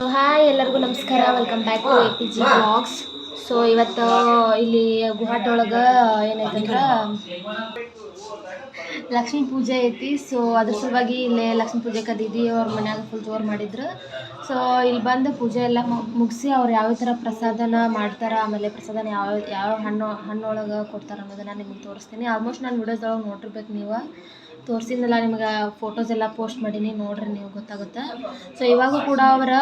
Hi ಎಲ್ಲರಿಗೂ ನಮಸ್ಕಾರ. Welcome back to A P G blogs so ಇವತ್ತು ಇಲ್ಲಿ ಗುಹಾಟಿ ಒಳಗೆ ಏನೈತಂದ್ರೆ ಲಕ್ಷ್ಮೀ ಪೂಜೆ ಐತಿ. ಸೊ ಅದ್ರ ಸಲುವಾಗಿ ಇಲ್ಲೇ ಲಕ್ಷ್ಮೀ ಪೂಜೆ ದೀದಿ ಅವ್ರ ಮನ್ಯಾಗ ಫುಲ್ ಜೋರು ಮಾಡಿದ್ರು. ಸೊ ಇಲ್ಲಿ ಬಂದು ಪೂಜೆ ಎಲ್ಲ ಮುಗಿಸಿ ಅವ್ರು ಯಾವ ಥರ ಪ್ರಸಾದನ ಮಾಡ್ತಾರೆ, ಆಮೇಲೆ ಪ್ರಸಾದನ ಯಾವ ಯಾವ ಹಣ್ಣು, ಹಣ್ಣೊಳಗೆ ಕೊಡ್ತಾರೆ ಅನ್ನೋದನ್ನ ನಿಮಗೆ ತೋರಿಸ್ತೀನಿ. ಆಲ್ಮೋಸ್ಟ್ ನಾನು ವಿಡಿಯೋಸ್ದೊಳಗೆ ನೋಡಿರ್ಬೇಕು ನೀವು. ತೋರಿಸಿದ್ನಲ್ಲ ನಿಮ್ಗೆ ಫೋಟೋಸ್ ಎಲ್ಲ ಪೋಸ್ಟ್ ಮಾಡೀನಿ, ನೋಡ್ರಿ ನೀವು, ಗೊತ್ತಾಗುತ್ತೆ. ಸೊ ಇವಾಗೂ ಕೂಡ ಅವರ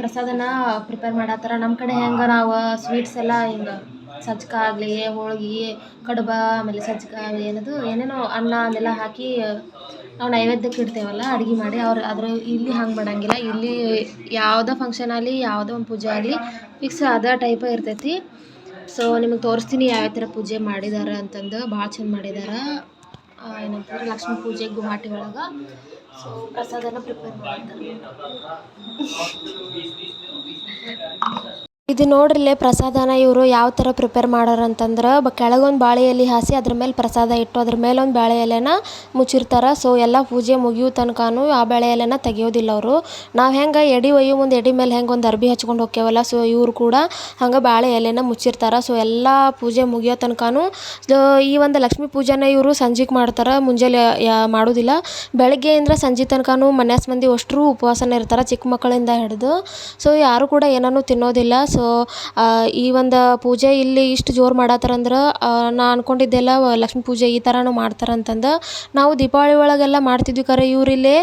ಪ್ರಸಾದನ ಪ್ರಿಪೇರ್ ಮಾಡತ್ತಾರ. ನಮ್ಮ ಕಡೆ ಹೆಂಗೆ ನಾವು ಸ್ವೀಟ್ಸ್ ಎಲ್ಲ ಹಿಂಗೆ? ಸಜ್ಕ ಆಗಲಿ, ಹೋಳ್ಗೆ, ಕಡುಬ, ಆಮೇಲೆ ಸಜ್ಕ ಏನದು, ಏನೇನೋ ಅನ್ನ ಅದೆಲ್ಲ ಹಾಕಿ ನಾವು ನೈವೇದ್ಯಕ್ಕೆ ಇಡ್ತೇವಲ್ಲ, ಅಡುಗೆ ಮಾಡಿ ಅವ್ರು ಅದ್ರ ಇಲ್ಲಿ ಹಂಗೆ ಮಾಡಂಗಿಲ್ಲ. ಇಲ್ಲಿ ಯಾವುದೋ ಫಂಕ್ಷನ್ ಆಗಲಿ, ಯಾವುದೋ ಒಂದು ಪೂಜೆ ಆಗಲಿ ಫಿಕ್ಸ್ ಅದೇ ಟೈಪ ಇರ್ತೈತಿ. ಸೊ ನಿಮಗೆ ತೋರಿಸ್ತೀನಿ ಯಾವ ಥರ ಪೂಜೆ ಮಾಡಿದ್ದಾರೆ ಅಂತಂದು. ಭಾಳ ಚಂದ ಮಾಡಿದ್ದಾರೆ ಏನಂತಂದ್ರೆ ಲಕ್ಷ್ಮೀ ಪೂಜೆ ಗುವಾಹಟಿ ಒಳಗೆ. ಸೊ ಪ್ರಸಾದನ ಪ್ರಿಪೇರ್ ಮಾಡ್ತಾರೆ. ಇದು ನೋಡ್ರಿಲ್ಲೇ ಪ್ರಸಾದನ ಇವರು ಯಾವ ಥರ ಪ್ರಿಪೇರ್ ಮಾಡ್ಯಾರ ಅಂತಂದ್ರೆ ಕೆಳಗೊಂದು ಬಾಳೆ ಎಲೆ ಹಾಸಿ ಅದ್ರ ಮೇಲೆ ಪ್ರಸಾದ ಇಟ್ಟು ಅದ್ರ ಮೇಲೆ ಒಂದು ಬಾಳೆ ಎಲೆನ ಮುಚ್ಚಿರ್ತಾರೆ. ಸೊ ಎಲ್ಲ ಪೂಜೆ ಮುಗಿಯೋ ತನಕನೂ ಆ ಬಾಳೆ ಎಲೆನ ತೆಗಿಯೋದಿಲ್ಲ ಅವರು. ನಾವು ಹೆಂಗೆ ಎಡಿ ಒಯ್ಯೋ ಮುಂದೆ ಎಡಿ ಮೇಲೆ ಹೆಂಗೆ ಒಂದು ಅರ್ಬಿ ಹಚ್ಕೊಂಡು ಹೋಗ್ತೇವಲ್ಲ ಸೊ ಇವರು ಕೂಡ ಹಂಗೆ ಬಾಳೆ ಎಲೆನ ಮುಚ್ಚಿರ್ತಾರೆ. ಸೊ ಎಲ್ಲ ಪೂಜೆ ಮುಗಿಯೋ ತನಕನೂ ಈ ಒಂದು ಲಕ್ಷ್ಮೀ ಪೂಜೆನ ಇವರು ಸಂಜೆಗೆ ಮಾಡ್ತಾರೆ, ಮುಂಜಾನೆ ಮಾಡೋದಿಲ್ಲ. ಬೆಳಗ್ಗೆಯಿಂದ ಸಂಜೆ ತನಕನೂ ಮನ್ಯಾಸ ಮಂದಿ ಅಷ್ಟರೂ ಉಪವಾಸನ ಇರ್ತಾರೆ ಚಿಕ್ಕ ಮಕ್ಕಳಿಂದ ಹಿಡಿದು. ಸೊ ಯಾರು ಕೂಡ ಏನನ್ನೂ ತಿನ್ನೋದಿಲ್ಲ. ಸೊ ಈ ಒಂದು ಪೂಜೆ ಇಲ್ಲಿ ಇಷ್ಟು ಜೋರು ಮಾಡತ್ತಾರಂದ್ರೆ ನಾ ಅಂದ್ಕೊಂಡಿದ್ದೆಲ್ಲ ಲಕ್ಷ್ಮೀ ಪೂಜೆ ಈ ಥರನೂ ಮಾಡ್ತಾರೆ ಅಂತಂದು ನಾವು ದೀಪಾವಳಿ ಒಳಗೆಲ್ಲ ಮಾಡ್ತಿದ್ವಿ ಖರೆ. ಇವರಿಲ್ಲೇ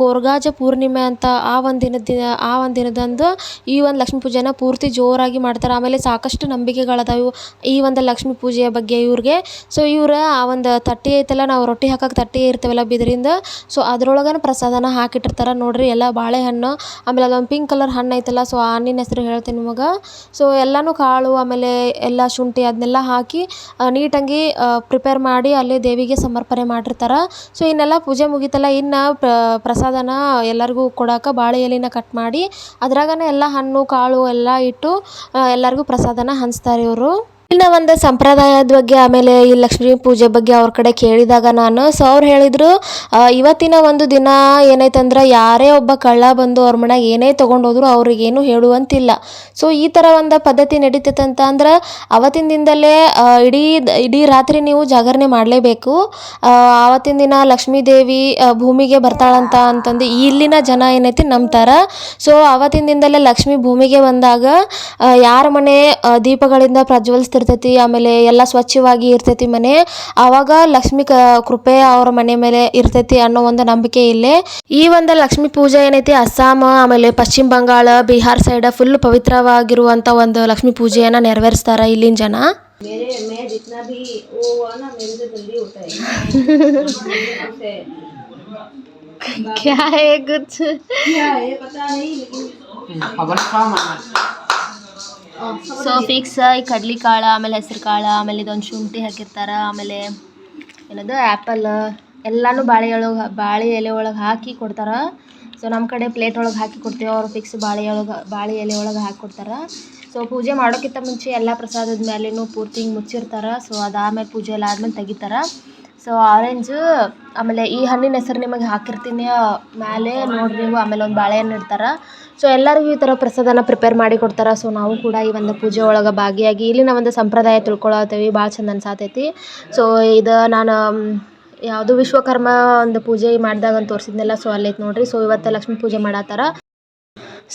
ಕೊರ್ಗಾಜ ಪೂರ್ಣಿಮೆ ಅಂತ ಆ ಒಂದು ದಿನದ ದಿನ, ಆ ಒಂದು ದಿನದಂದು ಈ ಒಂದು ಲಕ್ಷ್ಮೀ ಪೂಜೆನ ಪೂರ್ತಿ ಜೋರಾಗಿ ಮಾಡ್ತಾರೆ. ಆಮೇಲೆ ಸಾಕಷ್ಟು ನಂಬಿಕೆಗಳದಾವು ಈ ಒಂದು ಲಕ್ಷ್ಮೀ ಪೂಜೆಯ ಬಗ್ಗೆ ಇವ್ರಿಗೆ. ಸೊ, ಇವ್ರು ಆ ಒಂದು ತಟ್ಟೆ ಐತಲ್ಲ, ನಾವು ರೊಟ್ಟಿ ಹಾಕಕ್ಕೆ ತಟ್ಟೆ ಇರ್ತೇವಲ್ಲ ಬಿದ್ರಿಂದ, ಸೊ ಅದ್ರೊಳಗನ ಪ್ರಸಾದನ ಹಾಕಿಟ್ಟಿರ್ತಾರೆ ನೋಡ್ರಿ. ಎಲ್ಲ ಬಾಳೆಹಣ್ಣು, ಆಮೇಲೆ ಅದೊಂದು ಪಿಂಕ್ ಕಲರ್ ಹಣ್ಣು ಐತಲ್ಲ, ಸೊ ಆ ಹಣ್ಣಿನ ಹೆಸರು ಹೇಳ್ತೀನಿ ನಿಮಗೆ. ಸೊ ಎಲ್ಲನೂ ಕಾಳು, ಆಮೇಲೆ ಎಲ್ಲ ಶುಂಠಿ ಅದನ್ನೆಲ್ಲ ಹಾಕಿ ನೀಟಾಗಿ ಪ್ರಿಪೇರ್ ಮಾಡಿ ಅಲ್ಲಿ ದೇವಿಗೆ ಸಮರ್ಪಣೆ ಮಾಡಿರ್ತಾರೆ. ಸೊ ಇನ್ನೆಲ್ಲ ಪೂಜೆ ಮುಗೀತಲ್ಲ, ಇನ್ನು ಪ್ರಸಾದನ ಎಲ್ಲರಿಗೂ ಕೊಡೋಕೆ ಬಾಳೆ ಎಲೆನ ಕಟ್ ಮಾಡಿ, ಅದ್ರಾಗನೇ ಎಲ್ಲ ಹಣ್ಣು, ಕಾಳು ಎಲ್ಲ ಇಟ್ಟು ಎಲ್ಲರಿಗೂ ಪ್ರಸಾದನ ಹಂಚ್ತಾರೆ ಇವರು. ಇನ್ನು ಒಂದು ಸಂಪ್ರದಾಯದ ಬಗ್ಗೆ ಆಮೇಲೆ ಈ ಲಕ್ಷ್ಮೀ ಪೂಜೆ ಬಗ್ಗೆ ಅವ್ರ ಕಡೆ ಕೇಳಿದಾಗ ನಾನು. ಸೊ ಅವ್ರು ಹೇಳಿದರು ಇವತ್ತಿನ ಒಂದು ದಿನ ಏನೈತಂದ್ರೆ ಯಾರೇ ಒಬ್ಬ ಕಳ್ಳ ಬಂದು ಅವ್ರ ಮನೆಗೆ ಏನೇ ತೊಗೊಂಡೋದ್ರು ಅವ್ರಿಗೇನು ಹೇಳುವಂತಿಲ್ಲ. ಸೊ ಈ ಥರ ಒಂದು ಪದ್ಧತಿ ನಡೀತೈತೆ ಅಂತ ಅಂದ್ರೆ ಅವತ್ತಿನ ದಿನದಲ್ಲೇ ಇಡೀ ಇಡೀ ರಾತ್ರಿ ನೀವು ಜಾಗರಣೆ ಮಾಡಲೇಬೇಕು. ಆವತ್ತಿನ ದಿನ ಲಕ್ಷ್ಮೀ ದೇವಿ ಭೂಮಿಗೆ ಬರ್ತಾಳಂತ ಅಂತಂದು ಇಲ್ಲಿನ ಜನ ಏನೈತಿ ನಂಬ್ತಾರೆ. ಸೊ ಆವತ್ತಿನ ದಿನದಲ್ಲೇ ಲಕ್ಷ್ಮಿ ಭೂಮಿಗೆ ಬಂದಾಗ ಯಾರ ಮನೆ ದೀಪಗಳಿಂದ ಪ್ರಜ್ವಲಿಸ್ತಿರ್ತೈತಿ ಆಮೇಲೆ ಎಲ್ಲ ಸ್ವಚ್ಛವಾಗಿ ಇರ್ತೈತಿ ಮನೆ ಆವಾಗ ಲಕ್ಷ್ಮಿ ಕ ಕೃಪೆ ಅವ್ರ ಮನೆ ಮೇಲೆ ಇರ್ತೈತಿ ಅನ್ನೋ ಒಂದು ನಂಬಿಕೆ ಇಲ್ಲೇ ಈ ಒಂದು ಲಕ್ಷ್ಮೀ ಪೂಜೆ ಏನೈತಿ ಅಸ್ಸಾಂ ಆಮೇಲೆ ಪಶ್ಚಿಮ ಬಂಗಾಳ ಬಿಹಾರ್ ಸೈಡ್ ಫುಲ್ ಪವಿತ್ರವಾಗಿರುವಂಥ ಒಂದು ಲಕ್ಷ್ಮೀ ಪೂಜೆಯನ್ನು ನೆರವೇರಿಸ್ತಾರೆ ಇಲ್ಲಿನ ಜನ मेरे मैं जितना भी वो हुआ ना मेरे से जल्दी होता है से क्या है कुछ क्या है पता नहीं लेकिन ಸೊ ಫಿಕ್ಸ್ ಈ ಕಡ್ಲಿ ಕಾಳು, ಆಮೇಲೆ ಹೆಸರು ಕಾಳು, ಆಮೇಲೆ ಇದೊಂದು ಶುಂಠಿ ಹಾಕಿರ್ತಾರೆ, ಆಮೇಲೆ ಏನದು ಆ್ಯಪಲ್ ಎಲ್ಲನೂ ಬಾಳೆ ಒಳಗೆ ಬಾಳೆ ಎಲೆ ಒಳಗೆ ಹಾಕಿ ಕೊಡ್ತಾರೆ. ಸೊ ನಮ್ಮ ಕಡೆ ಪ್ಲೇಟ್ ಒಳಗೆ ಹಾಕಿ ಕೊಡ್ತೀವಿ, ಅವ್ರು ಫಿಕ್ಸ್ ಬಾಳೆ ಒಳಗೆ ಬಾಳೆ ಎಲೆ ಒಳಗೆ ಹಾಕಿ ಕೊಡ್ತಾರೆ. ಸೊ ಪೂಜೆ ಮಾಡೋಕ್ಕಿಂತ ಮುಂಚೆ ಎಲ್ಲ ಪ್ರಸಾದದ ಮೇಲೇನು ಪೂರ್ತಿ ಹಿಂಗೆ ಮುಚ್ಚಿರ್ತಾರೆ. ಸೊ ಅದಾದಮೇಲೆ ಪೂಜೆ ಎಲ್ಲ ಆದ್ಮೇಲೆ ತೆಗಿತಾರೆ. ಸೊ ಆರೆಂಜು ಆಮೇಲೆ ಈ ಹಣ್ಣಿನ ಹೆಸರು ನಿಮಗೆ ಹಾಕಿರ್ತೀನಿ ಮೇಲೆ ನೋಡ್ರಿ ನೀವು, ಆಮೇಲೆ ಒಂದು ಬಾಳೆಹಣ್ಣು ಇಡ್ತಾರೆ. ಸೊ ಎಲ್ಲರಿಗೂ ಈ ಥರ ಪ್ರಸಾದನ ಪ್ರಿಪೇರ್ ಮಾಡಿ ಕೊಡ್ತಾರೆ. ಸೊ ನಾವು ಕೂಡ ಈ ಒಂದು ಪೂಜೆ ಒಳಗೆ ಭಾಗಿಯಾಗಿ ಇಲ್ಲಿನ ಒಂದು ಸಂಪ್ರದಾಯ ತಿಳ್ಕೊಳತ್ತೀವಿ, ಭಾಳ ಚಂದ ಅನ್ಸಾತೈತಿ ಸೊ ಇದು ನಾನು ಯಾವುದು ವಿಶ್ವಕರ್ಮ ಒಂದು ಪೂಜೆ ಮಾಡಿದಾಗ ಅಂತ ತೋರಿಸಿದ್ನಲ್ಲ ಸೊ ಅಲ್ಲೈತೆ ನೋಡ್ರಿ. ಸೊ ಇವತ್ತು ಲಕ್ಷ್ಮೀ ಪೂಜೆ ಮಾಡತ್ತಾರ.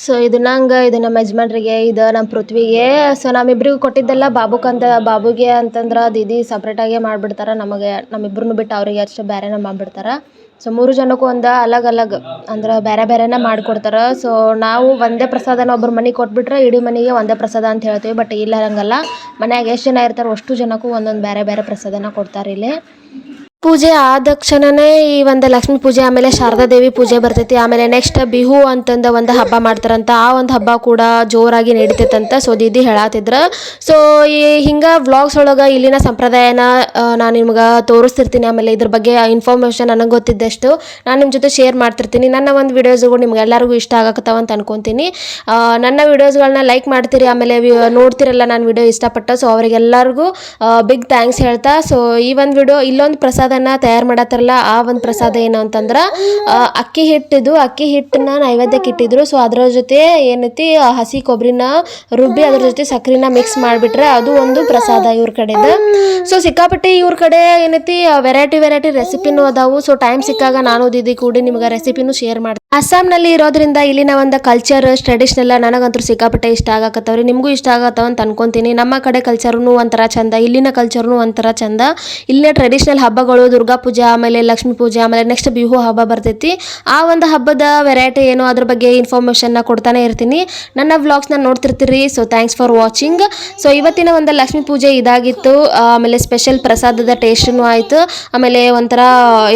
ಸೊ ಇದು ನಂಗೆ, ಇದು ನಮ್ಮ ಯಜಮಾನ್ರಿಗೆ, ಇದು ನಮ್ಮ ಪೃಥ್ವಿಗೆ. ಸೊ ನಮ್ಮಿಬ್ರಿಗೂ ಕೊಟ್ಟಿದ್ದೆಲ್ಲ ಅಂತ ಬಾಬುಗೆ ಅಂತಂದ್ರೆ ದೀದಿ ಸಪ್ರೇಟಾಗೆ ಮಾಡಿಬಿಡ್ತಾರೆ. ನಮಗೆ ನಮ್ಮಿಬ್ರನ್ನೂ ಬಿಟ್ಟು ಅವ್ರಿಗೆ ಅಷ್ಟೇ ಬೇರೆನೇ ಮಾಡಿಬಿಡ್ತಾರೆ. ಸೊ ಮೂರು ಜನಕ್ಕೂ ಒಂದು ಅಲಗ್ ಅಲಗ್, ಅಂದ್ರೆ ಬೇರೆ ಬೇರೆನೇ ಮಾಡಿಕೊಡ್ತಾರೆ. ಸೊ ನಾವು ಒಂದೇ ಪ್ರಸಾದನ ಒಬ್ಬರ ಮನೆಗೆ ಕೊಟ್ಬಿಟ್ರೆ ಇಡೀ ಮನೆಗೆ ಒಂದೇ ಪ್ರಸಾದ ಅಂತ ಹೇಳ್ತೀವಿ ಬಟ್ ಇಲ್ಲ ಹಂಗಲ್ಲ. ಮನ್ಯಾಗ ಎಷ್ಟು ಜನ ಇರ್ತಾರೆ ಅಷ್ಟು ಜನಕ್ಕೂ ಒಂದೊಂದು ಬೇರೆ ಬೇರೆ ಪ್ರಸಾದನ ಕೊಡ್ತಾರೆ ಇಲ್ಲಿ. ಪೂಜೆ ಆದ ತಕ್ಷಣನೇ ಈ ಒಂದು ಲಕ್ಷ್ಮೀ ಪೂಜೆ, ಆಮೇಲೆ ಶಾರದಾ ದೇವಿ ಪೂಜೆ ಬರ್ತೈತಿ. ಆಮೇಲೆ ನೆಕ್ಸ್ಟ್ ಬಿಹು ಅಂತಂದ ಒಂದು ಹಬ್ಬ ಮಾಡ್ತಾರಂತ. ಆ ಒಂದು ಹಬ್ಬ ಕೂಡ ಜೋರಾಗಿ ನಡೀತೈತಂತ ಸೊ ದೀದಿ ಹೇಳತ್ತಿದ್ರು ಸೊ ಈ ಹಿಂಗೆ ವ್ಲಾಗ್ಸ್ ಒಳಗೆ ಇಲ್ಲಿನ ಸಂಪ್ರದಾಯನ ನಾನು ನಿಮ್ಗೆ ತೋರಿಸ್ತಿರ್ತೀನಿ. ಆಮೇಲೆ ಇದ್ರ ಬಗ್ಗೆ ಇನ್ಫಾರ್ಮೇಷನ್ ನನಗೆ ಗೊತ್ತಿದ್ದಷ್ಟು ನಾನು ನಿಮ್ಮ ಜೊತೆ ಶೇರ್ ಮಾಡ್ತಿರ್ತೀನಿ. ನನ್ನ ಒಂದು ವೀಡಿಯೋಸ್ಗಳು ನಿಮ್ಗೆ ಎಲ್ಲರಿಗೂ ಇಷ್ಟ ಆಗತ್ತವ ಅಂತ ಅನ್ಕೊತೀನಿ. ನನ್ನ ವೀಡಿಯೋಸ್ಗಳನ್ನ ಲೈಕ್ ಮಾಡ್ತೀರಿ. ಆಮೇಲೆ ನೋಡ್ತಿರಲ್ಲ ನಾನು ವಿಡಿಯೋ ಇಷ್ಟಪಟ್ಟ. ಸೊ ಅವರಿಗೆಲ್ಲರಿಗೂ ಬಿಗ್ ಥ್ಯಾಂಕ್ಸ್ ಹೇಳ್ತಾ. ಸೊ ಈ ಒಂದು ವಿಡಿಯೋ ಇಲ್ಲೊಂದು ಪ್ರಸಾದ ಪ್ರಸಾದನ ತಯಾರು ಮಾಡತ್ತಾರಲ್ಲ, ಆ ಒಂದು ಪ್ರಸಾದ ಏನು ಅಂತಂದ್ರೆ ಅಕ್ಕಿ ಹಿಟ್ಟಿದು, ಅಕ್ಕಿ ಹಿಟ್ಟನ್ನ ನೈವೇದ್ಯಕ್ಕೆ ಇಟ್ಟಿದ್ರು. ಸೊ ಅದರ ಜೊತೆ ಏನೈತಿ ಹಸಿ ಕೊಬ್ಬರಿನ ರುಬ್ಬಿ, ಅದ್ರ ಜೊತೆ ಸಕ್ಕರೆನ ಮಿಕ್ಸ್ ಮಾಡಿಬಿಟ್ರೆ ಅದು ಒಂದು ಪ್ರಸಾದ ಇವ್ರ ಕಡೆದ. ಸೊ ಸಿಕ್ಕಾಪಟ್ಟೆ ಇವ್ರ ಕಡೆ ಏನೈತಿ ವೆರೈಟಿ ವೆರೈಟಿ ರೆಸಿಪಿನೂ ಅದಾವು. ಸೊ ಟೈಮ್ ಸಿಕ್ಕಾಗ ನಾನು ದಿದಿ ಕೂಡಿ ನಿಮ್ಗೆ ರೆಸಿಪಿನೂ ಶೇರ್ ಮಾಡ್ತೀನಿ. ಅಸ್ಸಾಂನಲ್ಲಿ ಇರೋದ್ರಿಂದ ಇಲ್ಲಿನ ಒಂದು ಕಲ್ಚರ್ ಟ್ರೆಡಿಷನಲ್ ನನಗಂತೂ ಸಿಕ್ಕಾಪಟ್ಟೆ ಇಷ್ಟ ಆಗಕತ್ತವ್ರಿ. ನಿಮಗೂ ಇಷ್ಟ ಆಗತ್ತವ ಅಂತ ಅನ್ಕೊಂತೀನಿ. ನಮ್ಮ ಕಡೆ ಕಲ್ಚರ್ನು ಒಂಥರ ಚಂದ, ಇಲ್ಲಿನ ಕಲ್ಚರ್ನು ಒಂಥರ ಚಂದ. ಇಲ್ಲಿನ ಟ್ರೆಡಿಷನಲ್ ದುರ್ಗಾ ಪೂಜೆ, ಆಮೇಲೆ ಲಕ್ಷ್ಮೀ ಪೂಜೆ, ಆಮೇಲೆ ನೆಕ್ಸ್ಟ್ ಬಿಹು ಹಬ್ಬ ಬರ್ತೈತಿ. ಆ ಒಂದು ಹಬ್ಬದ ವೆರೈಟಿ ಏನು ಅದ್ರ ಬಗ್ಗೆ ಇನ್ಫಾರ್ಮೇಷನ್ನ ಕೊಡ್ತಾನೆ ಇರ್ತೀನಿ. ನನ್ನ ವ್ಲಾಗ್ಸ್ನ ನೋಡ್ತಿರ್ತೀರಿ. So thanks for watching so ಇವತ್ತಿನ ಒಂದು ಲಕ್ಷ್ಮೀ ಪೂಜೆ ಇದಾಗಿತ್ತು. ಆಮೇಲೆ ಸ್ಪೆಷಲ್ ಪ್ರಸಾದದ ಟೇಸ್ಟ್ನೂ ಆಯಿತು. ಆಮೇಲೆ ಒಂಥರ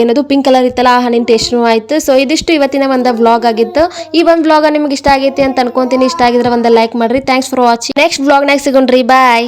ಏನದು ಪಿಂಕ್ ಕಲರ್ ಇತ್ತಲ್ಲ, ಆ ಹಣ್ಣಿನ ಟೇಸ್ಟ್ನೂ ಆಯಿತು. ಸೊ ಇದಿಷ್ಟು ಇವತ್ತಿನ ಒಂದು ವ್ಲಾಗ್ ಆಗಿತ್ತು. ಈ ಒಂದು ವ್ಲಾಗ ನಿಮ್ಗೆ ಇಷ್ಟ ಆಗೈತಿ ಅಂತ ಅನ್ಕೊಂತೀನಿ. ಇಷ್ಟ ಆಗಿದ್ರೆ ಒಂದು ಲೈಕ್ ಮಾಡಿರಿ. ಥ್ಯಾಂಕ್ಸ್ ಫಾರ್ ವಾಚಿಂಗ್ ನೆಕ್ಸ್ಟ್ ವ್ಲಾಗ್ನಾಗ ಸಿಗೋಣ್ರಿ. ಬಾಯ್